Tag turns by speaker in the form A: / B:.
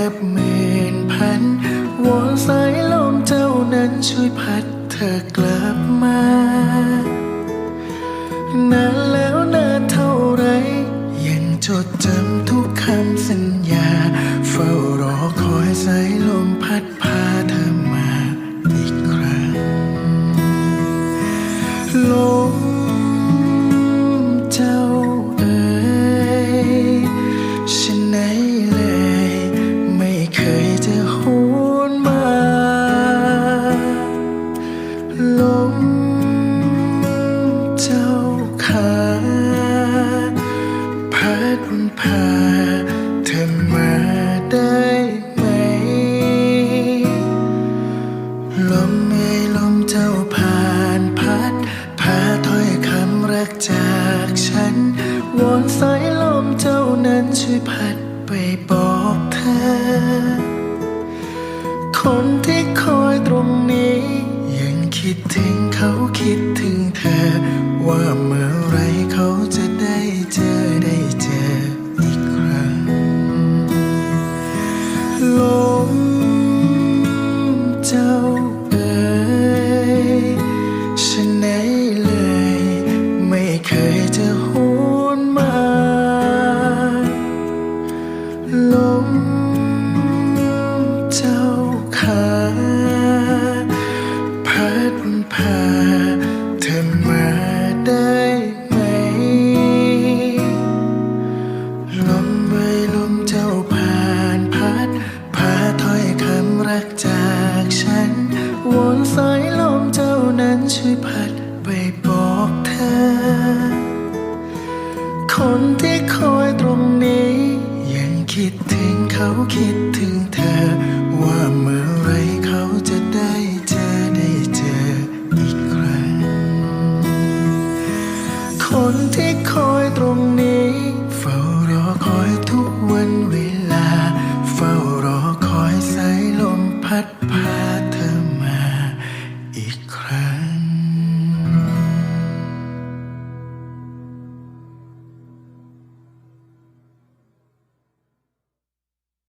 A: นับหมื่นพันวอนสายลมเจ้านั้นช่วยพัดเธอกลับมา เจ้าขาพัดพาเธอมาได้ไหม ลมเอ่ยลมเจ้าผ่านพัด พาถ้อยคำรักจากฉัน วอนสายลมเจ้านั้นช่วยพัดไปบอกเธอ คนที่คอยตรงนี้ ยังคิดถึงเขาคิดถึงเธอ ว่าเมื่อไรเขาจะ คิดถึงเธอ ว่าเมื่อไรเขาจะได้เจอได้เจออีกครั้ง คนที่คอยตรงนี้ เฝ้ารอคอยทุก